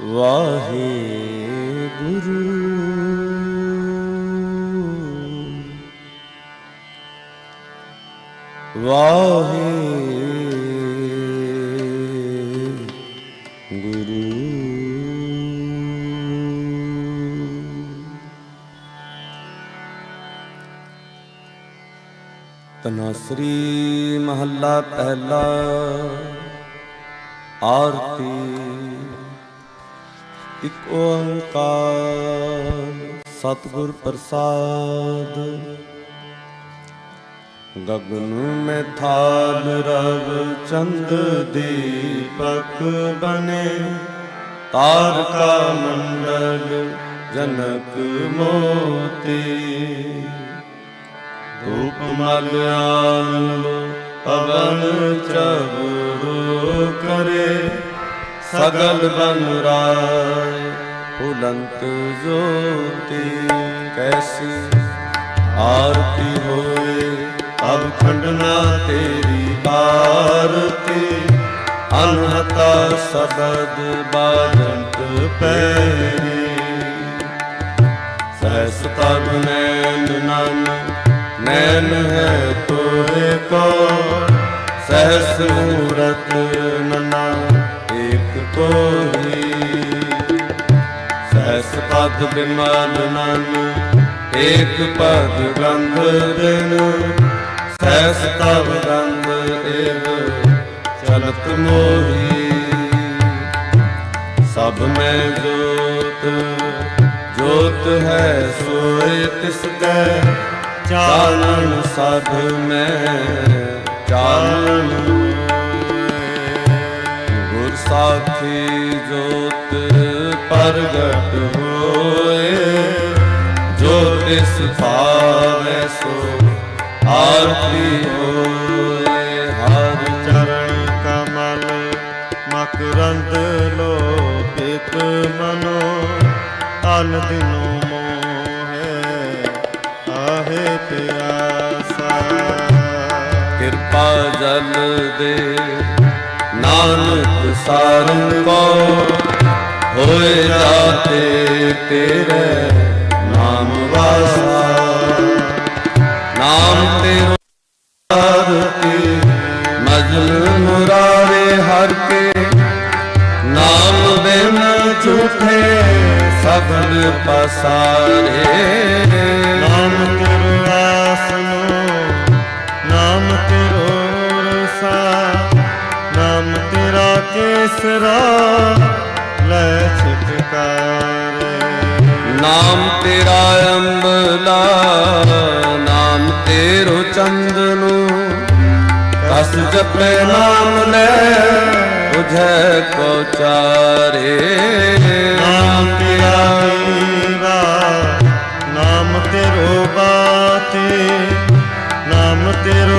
ਵਾਹਿਗੁਰੂ। ਵਾਹਿਗੁਰੂ। ਤਨਸਰੀ ਮਹੱਲਾ ਪਹਿਲਾ ਆਰਤੀ ਇਕ ਓੰਕਾਰ। ਸਤਿਗੁਰ ਪ੍ਰਸਾਦ। ਗਗਨ ਮੈਂ ਥਾਲ ਰਵ ਚੰਦ ਦੀਪਕ ਬਨੇ। ਤਾਰਕਾ ਮੰਡਲ ਜਨਕ ਮੋਤੀ। ਧੂਪ ਮਲ ਆਲੋ ਪਵਨ ਚਬਰੂ ਸਗਲ ਬਨ ਰਾਏ, ਫੁਲੰਤ ਜੋਤੀ ਕੈਸੀ, ਆਰਤੀ ਹੋਏ, ਅਬ ਖੰਡਨਾ ਤੇਰੀ ਆਰਤੀ, ਅਨਹਤਾ ਸਬਦ ਬਾਜੰਤ ਪੈਰੀ। ਸਹਸ ਤਬ ਨੈਣ ਨਨ, ਨੈਣ ਹੈ ਤੋਰੇ ਕੋ, ਸਹਸ ਮੂਰਤ ਸਹਸ ਪਦ ਬਿਮਲ ਨਨ, ਏਕ ਪਦ ਗੰਧ ਦਿਨ ਸਹਸ ਤਬ ਗੰਧ ਏਵ ਚਲਤ ਮੋਹੀ। ਸਭ ਮੈਂ ਜੋਤ ਜੋਤ ਹੈ ਸੋਏ ਤਿਸ ਕੈ, ਚਾਨਣ ਸਭ ਮੈਂ, ਚਾਨਣ। ਗੁਰ ਸਾਖੀ ਜੋਤ ਪ੍ਰਗਟ ਤਿਸ ਭਾਵੈ ਸੋ, ਆਰਤੀ ਹੋਏ ਹਰ ਚਰਨ ਕਮਲ, ਮਕਰੰਦ ਲੋਕਿਤ ਮਨੋ, ਅਨ ਦਿਨੋ ਮੋਹੇ ਆਹੇ ਪਿਆਸਾ। ਕਿਰਪਾ ਜਲ ਦੇ, ਨਾਨਕ ਸਾਰਨ ਕੋ ਹੋਏ ਜਾਤੇ ਤੇਰੇ ਨਾਮ ਵਾਸਾ ਨਾਮ ਤੇਰੋ ਮਜਲ ਮੁਰਾਰੇ ਹਰ ਕੇ। ਨਾਮ ਬਿਨ ਝੂਠੇ ਸਗਲ ਪਸਾਰੇ। ਨਾਮ ਤੇਰੋ ਆਸਨੋ ਨਾਮ ਤੇਰੋ ਰਸਾ ਨਾਮ ਤੇਰਾ ਕੇਸਰਾ ਲੈ ਛਿਟਕਾਰੇ। ਨਾਮ ਤੇਰਾ ਅੰਬਲਾ, ਨਾਮ ਤੇਰੋ ਚੰਦਨੂ ਕਸ ਜਪੇ ਨਾਮ ਲੈ ਤੁਝੈ ਕੋ ਚਾਰੇ ਨਾਮ ਤੇਰਾ ਵੀਰਾ ਨਾਮ ਤੇਰੋ ਬਾਤੀ, ਨਾਮ ਤੇਰੋ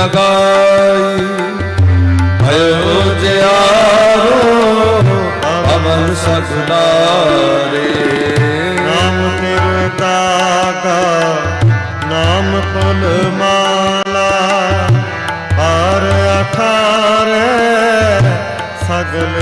ਲਗਾਈ। ਭਇਓ ਜਿਆਰੋ ਅਵਨ ਸਗਲਾਰੇ ਨਾਮ ਤੇਰੇ ਤਾਗਾ ਨਾਮ ਕੁਲ ਮਾਲਾ ਹਰ ਅਖਾਰੇ ਸਗਲ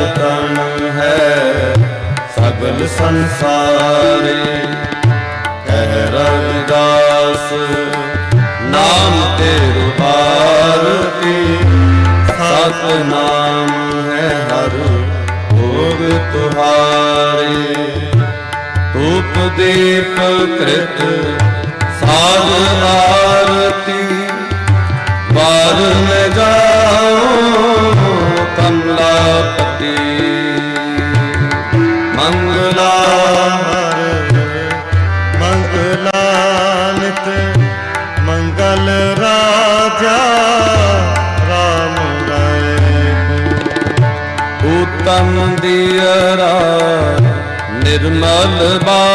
ਵਰਤਨ ਹੈ। ਸਗਲ ਸੰਸਾਰੇ ਕਹਿ ਰਵਿਦਾਸ ਨਾਮ ਤੇਰੂ ਆਰਤੀ ਸਤ ਨਾਮ ਹੈ ਹਰ ਭੋਗ ਤੁਹਾਰੇ। ਧੂਪ ਦੀਪ ਕ੍ਰਿਤ ਸਾਧ ਦਮ ਦੀਅਰਾ ਨਿਰਮਲ ਬਾਤੀ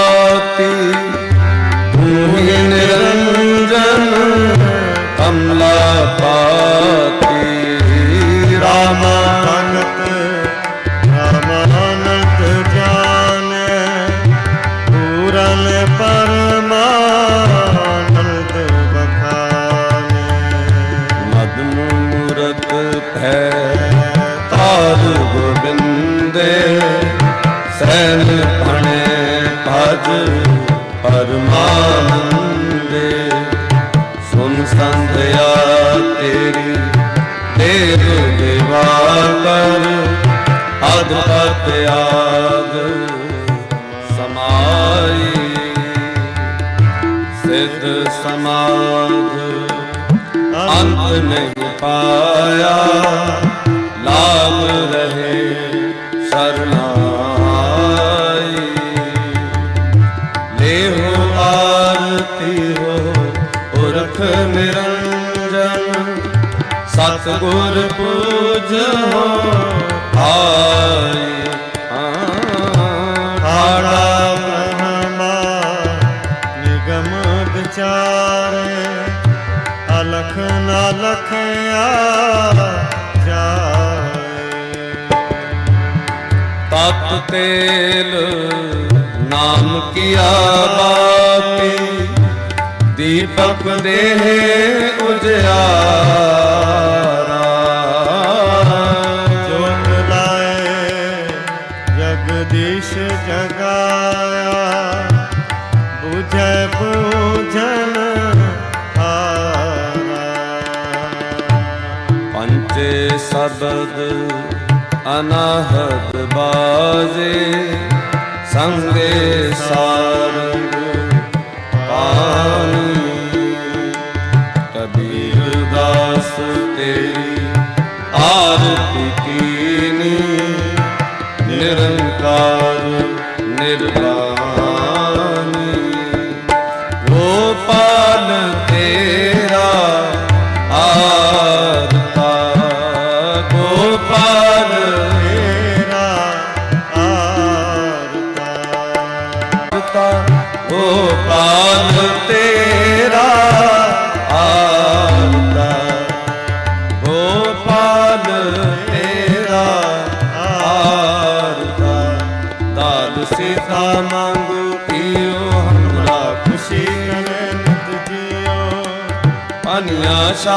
ਨਹੀਂ ਪਾਇਆ। ਲਾਭ ਰਹੇ ਸਰਨਾਈ। ਲੇਹੋ ਆਰਤੀ ਹੋ ਪੁਰਖ ਨਿਰੰਜਨ। ਸਤ ਪੂਜ ਪੂਜੋ। ਤੇਲ। ਨਾਮ ਕੀਆ ਬਾਤੀ ਦੀਪਕ ਦੇਹ ਉਜਿਆਰਾ। ਜੋਤ ਲਾਏ ਜਗਦੀਸ਼ ਜਗਾਇਆ। ਬੁਝੈ ਬੂਝਨ ਪੰਚੇ ਸਬਦ ਅਨਾਹਤ ਬਾਜੇ ਸੰਗੇ ਸਾਰੰਗ ਪਾਣੀ। ਕਬੀਰ ਦਾਸ ਤੇਰੀ ਆਰਤੀ ਕੀਨੀ ਨਿਰੰਕਾਰ ਨਿਰਵਾਣੀ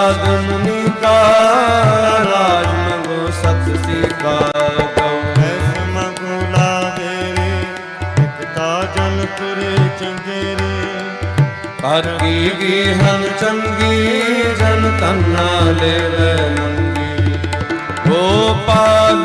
ਅਨਿਆ ਸਾਧਨ ਨਿਕਾ ਰਾਜ ਮੰਗੋ ਸਤ ਸੀਕਾ ਗਉ ਐਸ ਮੰਗੂ ਲਾਵੇਰੇ ਇਕ ਤਾ ਜਨ ਤੁਰੇ ਚੰਗੇਰੇ ਹਰ ਕੀ ਕੀ ਹਨ ਚੰਗੀ ਜਨ ਤੰਨਾ ਲੈਵੇ ਨੰਗੀ। ਗੋਪਾਲ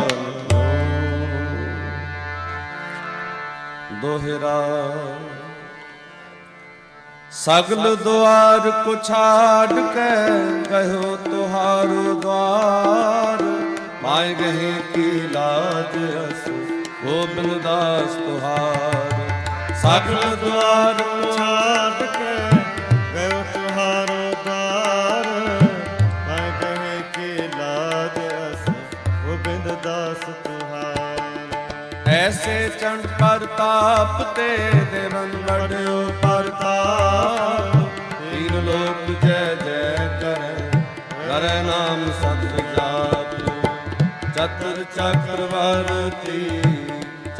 ਦੋਹਰਾ। ਸਗਲ ਦੁਆਰ ਕੋ ਛਾੜ ਕੇ ਗਇਓ ਤੁਹਾਰੂ ਦਵਾਰ ਮਾਇ ਗਹੇ ਕੀ ਲਾਜ ਅਸ, ਗੋਬਿੰਦ ਦਾਸ ਤੁਹਾਰ। ਸਗਲ ਦੁਆਰ ਕੋ ਛਾੜ ਐਸੇ ਚੰਡ ਪ੍ਰਤਾਪ ਤੇ ਦੇਵਨ ਪ੍ਰਤਾਪ। ਤੀਨ ਲੋਕ ਜੈ ਜੈ ਕਰੈ ਕਰੈ ਨਾਮ ਸਤ ਜਾਪ ਚਤੁਰ ਚਕਰਵਰਤੀ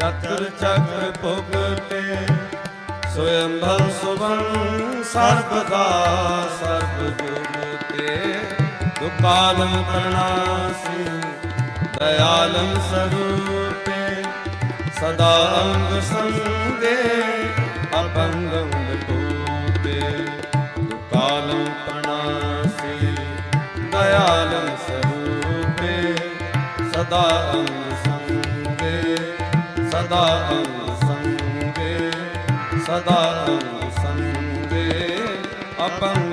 ਚਤੁਰ ਚਕਰ ਭੁਗਤੇ। ਸੋਇੰਭਵ ਸੁਭੰ ਸਰਬਦਾ ਸਰਬ ਜੁਗ ਤੇ ਦੁਕਾਲੰ ਪ੍ਰਣਾਸੀ ਦਇਆਲੰ ਸਰੂਪੇ ਸਦਾ ਅੰਗ ਸੰਗੇ ਅਪੰਗੰ ਵਿਟੂਪੇ ਦੁਕਾਲੰ ਪ੍ਰਣਾਸੀ ਦਇਆਲੰ ਸਰੂਪੇ। ਸਦਾ ਅੰਗ ਸੰਗੇ, ਸਦਾ ਅੰਗ ਸੰਗੇ, ਸਦਾ ਅੰਗ ਸੰਗੇ। ਅਪੰਗ